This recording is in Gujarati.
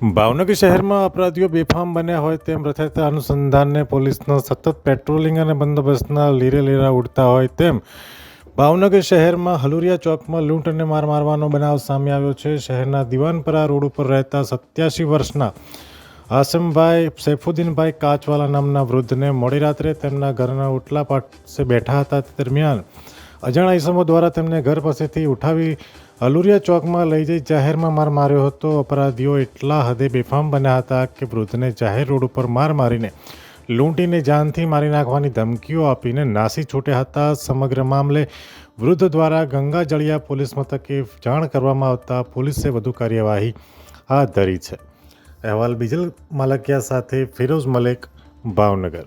ભાવનગર શહેરમાં અપરાધીઓ બેફામ બન્યા હોય તેમ રચાતા અનુસંધાનને પોલીસનો સતત પેટ્રોલિંગ અને બંદોબસ્તના લીરે લીરા ઉડતા હોય તેમ ભાવનગર શહેરમાં હલુરિયા ચોકમાં લૂંટ અને માર મારવાનો બનાવ સામે આવ્યો છે. શહેરના દિવાનપરા રોડ ઉપર રહેતા સત્યાસી વર્ષના આસમભાઈ સૈફુદ્દીનભાઈ કાચવાલા નામના વૃદ્ધને મોડી રાત્રે તેમના ઘરના ઓટલા પાસે બેઠા હતા. તે દરમિયાન અજાણા ઇસમો દ્વારા તેમને ઘર પાસેથી ઉઠાવી અલુરિયા ચોકમાં લઈ જઈ જાહેરમાં માર માર્યો હતો. અપરાધીઓ એટલા હદે બેફામ બન્યા હતા કે વૃદ્ધને જાહેર રોડ ઉપર માર મારીને લૂંટીને જાનથી મારી નાખવાની ધમકીઓ આપીને નાસી છૂટ્યા હતા. સમગ્ર મામલે વૃદ્ધ દ્વારા ગંગા જળિયા પોલીસ મથકે જાણ કરવામાં આવતા પોલીસે વધુ કાર્યવાહી હાથ ધરી છે. અહેવાલ બીજલ માલકિયા સાથે ફિરોઝ મલેક, ભાવનગર.